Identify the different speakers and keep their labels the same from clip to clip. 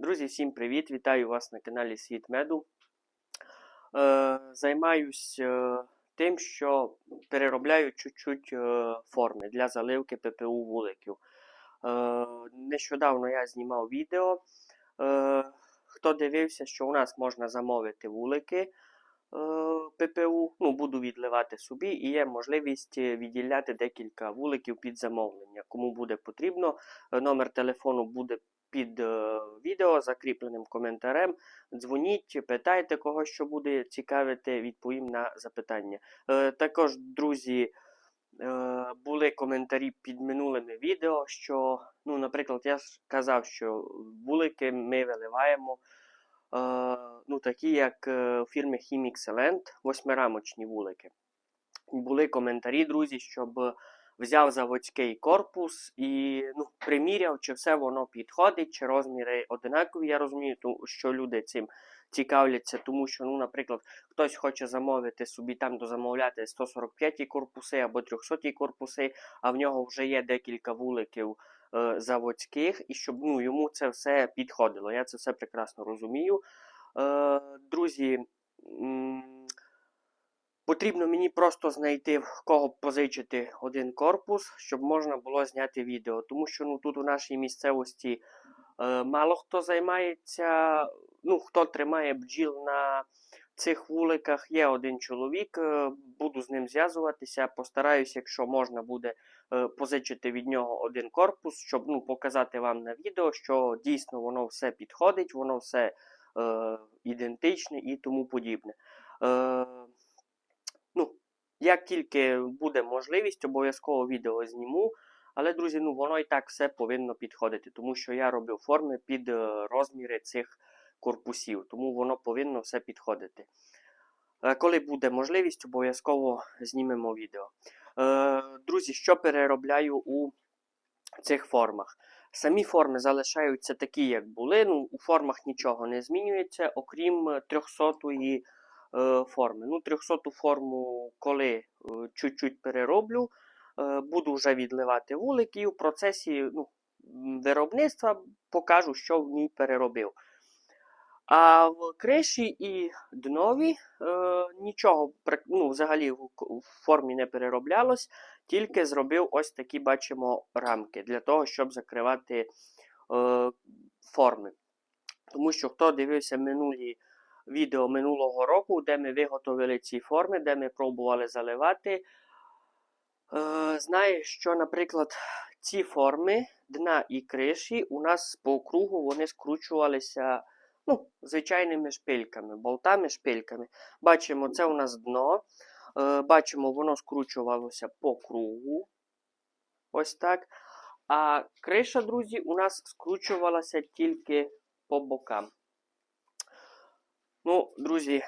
Speaker 1: Друзі, всім привіт! Вітаю вас на каналі Світ Меду. Е, займаюсь е, тим, що переробляю чуть-чуть е, форми для заливки ППУ вуликів. Е, нещодавно я знімав відео. Е, хто дивився, що у нас можна замовити вулики е, ППУ, ну, буду відливати собі, і є можливість е, відділяти декілька вуликів під замовлення. Кому буде потрібно, е, номер телефону буде під е, відео закріпленим коментарем. Дзвоніть, питайте кого, що буде цікавити, відповім на запитання. Е, також, друзі, е, були коментарі під минулими відео, що, ну, наприклад, я ж казав, що вулики ми виливаємо. Ну, такі, як у фірми Chimixcellent, восьмирамочні вулики. Були коментарі, друзі, щоб взяв заводський корпус і ну, приміряв, чи все воно підходить, чи розміри одинакові. Я розумію, що люди цим цікавляться, тому що, ну, наприклад, хтось хоче замовити собі там дозамовляти 145 корпуси або 300 корпуси, а в нього вже є декілька вуликів е, заводських, і щоб ну, йому це все підходило. Я це все прекрасно розумію. Е, друзі. Потрібно мені просто знайти в кого позичити один корпус, щоб можна було зняти відео. Тому що ну, тут у нашій місцевості е, мало хто займається, ну, хто тримає бджіл на цих вуликах. Є один чоловік, е, буду з ним зв'язуватися. Постараюсь, якщо можна буде е, позичити від нього один корпус, щоб ну, показати вам на відео, що дійсно воно все підходить, воно все е, ідентичне і тому подібне. Е, як тільки буде можливість, обов'язково відео зніму. Але, друзі, ну воно і так все повинно підходити, тому що я робив форми під е, розміри цих корпусів, тому воно повинно все підходити. Е, Коли буде можливість, обов'язково знімемо відео. Е, Друзі, що переробляю у цих формах? Самі форми залишаються такі, як були. Ну, у формах нічого не змінюється, окрім 300-ї е, форми. Ну, 300-ту форму, коли е, чуть-чуть перероблю, е, буду вже відливати вулики і в процесі ну, виробництва покажу, що в ній переробив. А в криші і днові е, нічого ну, взагалі в формі не перероблялось, тільки зробив ось такі бачимо рамки для того, щоб закривати е, форми. Тому що хто дивився минулі відео минулого року, де ми виготовили ці форми, де ми пробували заливати, е, знає, що, наприклад, ці форми дна і криші у нас по кругу вони скручувалися ну, звичайними шпильками, болтами, шпильками. Бачимо, це у нас дно. Е, бачимо, воно скручувалося по кругу. Ось так. А криша, друзі, у нас скручувалася тільки по бокам. Ну, друзі,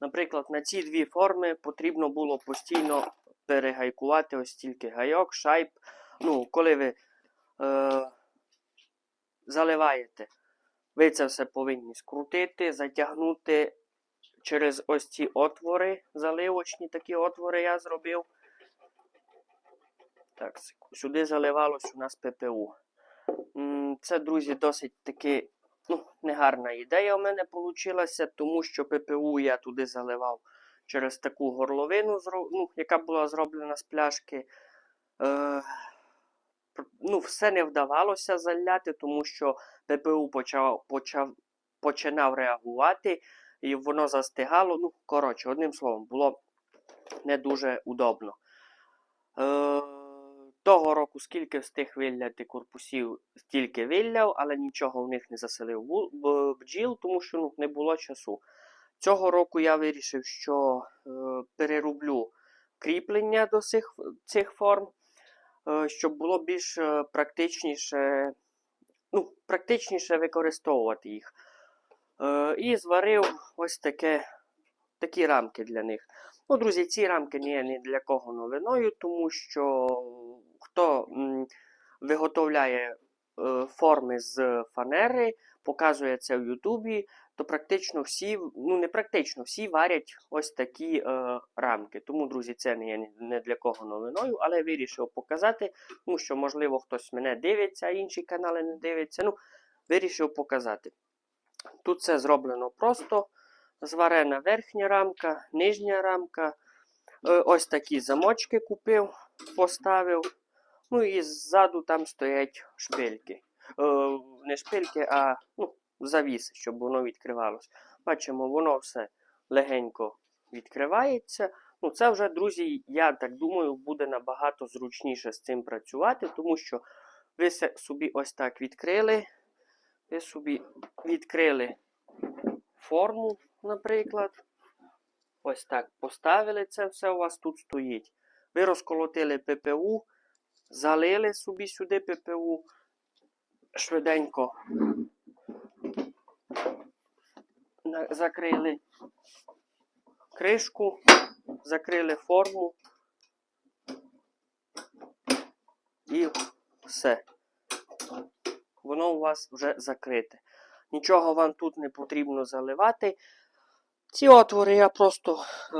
Speaker 1: наприклад, на ці дві форми потрібно було постійно перегайкувати ось тільки гайок, шайб. Ну, коли ви е, заливаєте, ви це все повинні скрутити, затягнути через ось ці отвори, заливочні такі отвори я зробив. Так, сюди заливалось у нас ППУ. Це, друзі, досить таки ну, негарна ідея у мене вийшла, тому що ППУ я туди заливав через таку горловину, ну, яка була зроблена з пляшки. Е, ну, все не вдавалося заляти, тому що ППУ почав, почав, починав реагувати, і воно застигало. Ну, коротше, одним словом, було не дуже удобно. Е, того року скільки встиг виляти корпусів, стільки виляв, але нічого в них не заселив бджіл, тому що ну, не було часу. Цього року я вирішив, що е, перероблю кріплення до цих, цих форм, е, щоб було більш е, практичніше, ну, практичніше використовувати їх. Е, і зварив ось таке, такі рамки для них. Ну, друзі, ці рамки не є ні для кого новиною, тому що хто м, виготовляє е, форми з фанери, показує це в Ютубі, то практично всі, ну не практично всі варять ось такі е, рамки. Тому, друзі, це не є не для кого новиною, але вирішив показати, тому що, можливо, хтось мене дивиться, а інші канали не дивляться. Ну, вирішив показати. Тут все зроблено просто. Зварена верхня рамка, нижня рамка. Е, Ось такі замочки купив, поставив. Ну і ззаду там стоять шпильки. Е, Не шпильки, а ну, завіси, щоб воно відкривалося. Бачимо, воно все легенько відкривається. Ну, це вже, друзі, я так думаю, буде набагато зручніше з цим працювати, тому що ви собі ось так відкрили. Ви собі відкрили форму, наприклад. Ось так поставили це все у вас тут стоїть. Ви розколотили ППУ, залили собі сюди ППУ, швиденько закрили кришку, закрили форму і все. Воно у вас вже закрите. Нічого вам тут не потрібно заливати. Ці отвори я просто е,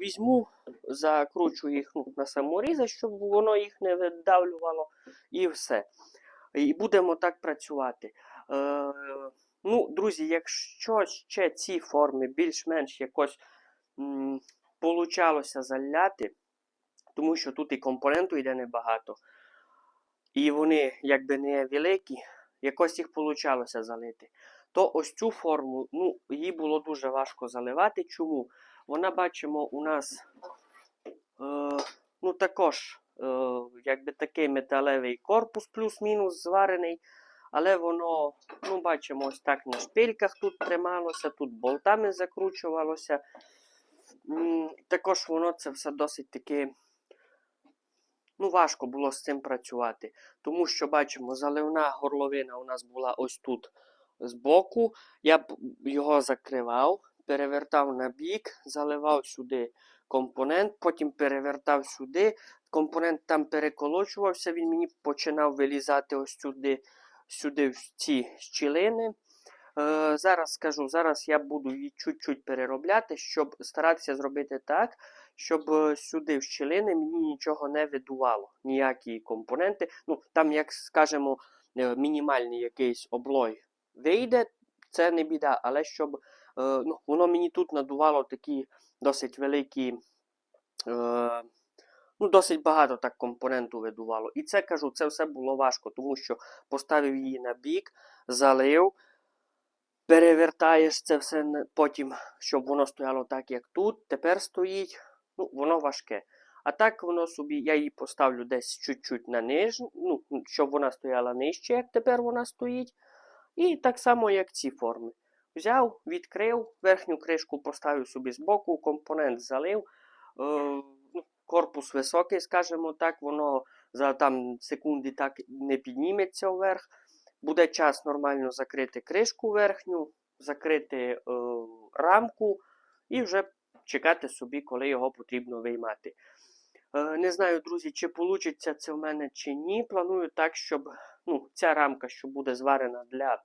Speaker 1: візьму, закручу їх ну, на саморізи, щоб воно їх не видавлювало, і все. І будемо так працювати. Е, ну, друзі, якщо ще ці форми більш-менш якось м, получалося заляти, тому що тут і компоненту йде небагато, і вони якби не великі, якось їх получалося залити то ось цю форму ну, її було дуже важко заливати. Чому? Вона, бачимо, у нас е, ну, також е, якби такий металевий корпус, плюс-мінус зварений. Але воно, ну, бачимо, ось так на шпильках тут трималося, тут болтами закручувалося. Також воно це все досить таки. Ну, важко було з цим працювати. Тому що бачимо, заливна горловина у нас була ось тут збоку. Я б його закривав, перевертав на бік, заливав сюди компонент, потім перевертав сюди. Компонент там переколочувався, він мені починав вилізати ось сюди, сюди в ці щілини. Е, зараз скажу, зараз я буду її чуть-чуть переробляти, щоб старатися зробити так, щоб е, сюди в щілини мені нічого не видувало, ніякі компоненти. Ну, там, як скажемо, е, мінімальний якийсь облой вийде, це не біда, але щоб ну, воно мені тут надувало такі досить великі, ну, досить багато так компоненту видувало. І це кажу, це все було важко, тому що поставив її на бік, залив, перевертаєш це все потім, щоб воно стояло так, як тут. Тепер стоїть, ну, воно важке. А так воно собі, я її поставлю десь чуть-чуть на ниж, ну, щоб вона стояла нижче, як тепер вона стоїть. І так само, як ці форми. Взяв, відкрив, верхню кришку поставив собі збоку, компонент залив. Е, ну, корпус високий, скажімо так, воно за там секунди так не підніметься вверх. Буде час нормально закрити кришку верхню, закрити е, рамку і вже чекати собі, коли його потрібно виймати. Е, не знаю, друзі, чи вийде це в мене чи ні. Планую так, щоб ну, ця рамка, що буде зварена для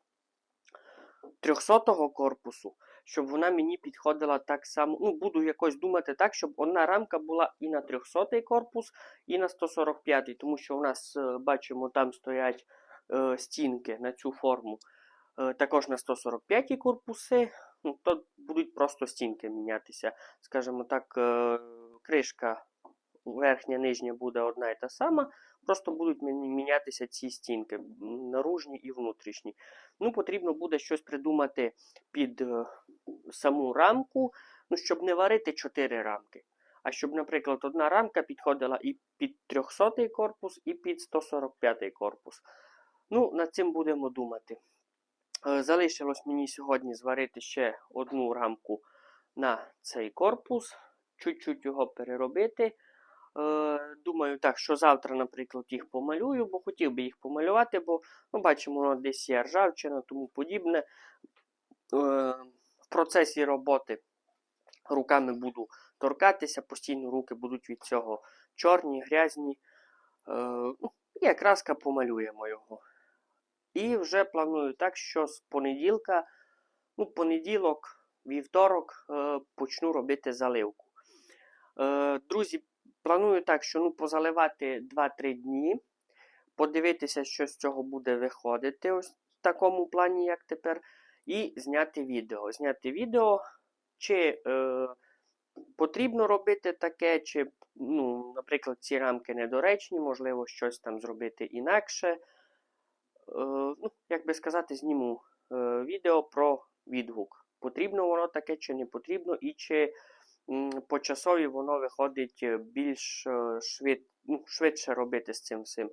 Speaker 1: 300-го корпусу, щоб вона мені підходила так само. Ну, буду якось думати так, щоб одна рамка була і на 300-й корпус, і на 145-й, тому що у нас, е, бачимо, там стоять е, стінки на цю форму. Е, також на 145-й корпуси, ну, то будуть просто стінки мінятися. Скажімо так, е, кришка верхня, нижня буде одна і та сама. Просто будуть мінятися ці стінки, наружні і внутрішні. Ну, потрібно буде щось придумати під е, саму рамку, ну, щоб не варити 4 рамки. А щоб, наприклад, одна рамка підходила і під 300 корпус, і під 145 корпус. Ну, над цим будемо думати. Е, Залишилось мені сьогодні зварити ще одну рамку на цей корпус, чуть-чуть його переробити. Е, Думаю, так, що завтра, наприклад, їх помалюю, бо хотів би їх помалювати, бо ну, бачимо, воно десь є ржавчина, тому подібне. Е, В процесі роботи руками буду торкатися, постійно руки будуть від цього чорні, грязні. Ну, І помалюємо його. І вже планую так, що з понеділка, ну, понеділок, вівторок е, почну робити заливку. Е, друзі, планую так, що ну, позаливати 2-3 дні, подивитися, що з цього буде виходити. Ось такому плані, як тепер, і зняти відео. Зняти відео, чи е, потрібно робити таке, чи, ну, наприклад, ці рамки недоречні, можливо, щось там зробити інакше. Е, ну, як би сказати, зніму е, відео про відгук. Потрібно воно таке, чи не потрібно, і чи по часові воно виходить е, більш швид, ну, швидше робити з цим всім.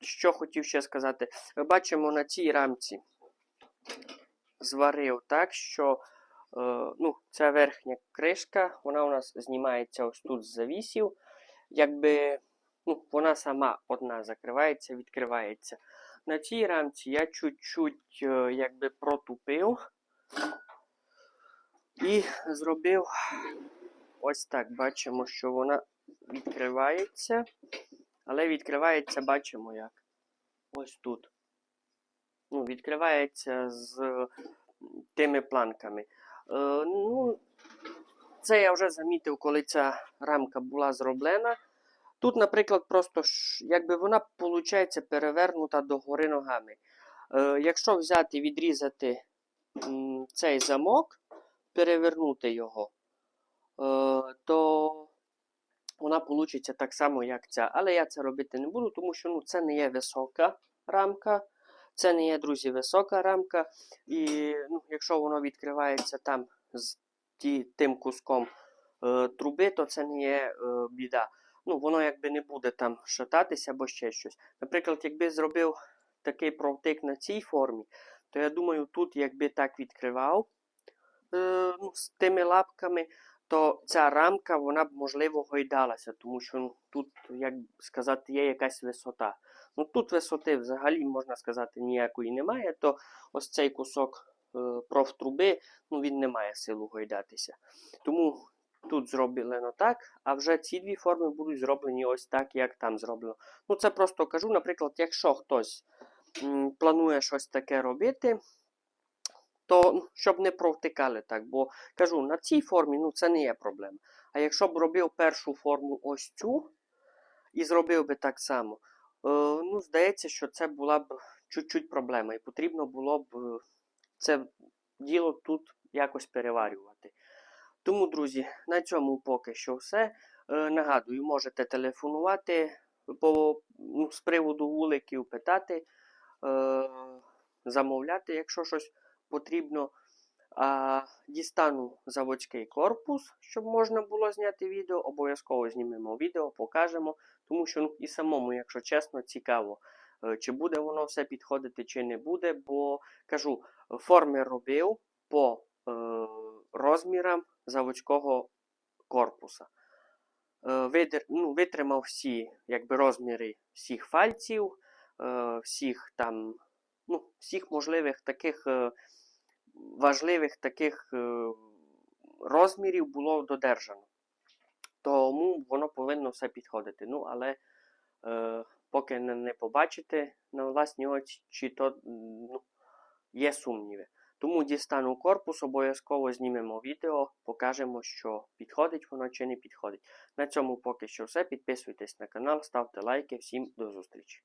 Speaker 1: Що хотів ще сказати? Бачимо на цій рамці зварив так, що ну, ця верхня кришка, вона у нас знімається ось тут з завісів. Якби ну, вона сама одна закривається, відкривається. На цій рамці я чуть-чуть е, якби протупив і зробив ось так. Бачимо, що вона відкривається. Але відкривається, бачимо як. Ось тут. Ну, відкривається з тими планками. Е, ну, це я вже замітив, коли ця рамка була зроблена. Тут, наприклад, просто якби вона виходить перевернута догори ногами. Е, якщо взяти, відрізати м, цей замок, перевернути його, е, то вона получиться так само, як ця. Але я це робити не буду, тому що ну, це не є висока рамка. Це не є, друзі, висока рамка. І ну, якщо воно відкривається там з ті, тим куском е, труби, то це не є е, біда. Ну, воно якби не буде там шататися або ще щось. Наприклад, якби зробив такий провтик на цій формі, то я думаю, тут, якби так відкривав е, ну, з тими лапками, то ця рамка, вона б можливо гойдалася, тому що ну, тут, як сказати, є якась висота. Ну тут висоти взагалі, можна сказати, ніякої немає, то ось цей кусок е, профтруби, ну він не має силу гойдатися. Тому тут зроблено так, а вже ці дві форми будуть зроблені ось так, як там зроблено. Ну це просто кажу, наприклад, якщо хтось м, планує щось таке робити, то ну, щоб не провтикали так. Бо кажу, на цій формі ну, це не є проблема. А якщо б робив першу форму ось цю і зробив би так само, е, ну, здається, що це була б чуть-чуть проблема. І потрібно було б е, це діло тут якось переварювати. Тому, друзі, на цьому поки що все. Е, нагадую, можете телефонувати по, ну, з приводу вуликів, питати, е, замовляти, якщо щось потрібно. А, дістану заводський корпус, щоб можна було зняти відео. Обов'язково знімемо відео, покажемо. Тому що ну, і самому, якщо чесно, цікаво, е, чи буде воно все підходити, чи не буде. Бо кажу, форми робив по е, розмірам заводського корпуса. Е, ну, витримав всі якби, розміри всіх фальців, е, всіх там, ну, всіх можливих таких. Е, важливих таких розмірів було додержано. Тому воно повинно все підходити. Ну, але е, поки не побачите на власні очі, чи то ну, є сумніви. Тому дістану корпус, обов'язково знімемо відео, покажемо, що підходить воно чи не підходить. На цьому поки що все. Підписуйтесь на канал, ставте лайки. Всім до зустрічі!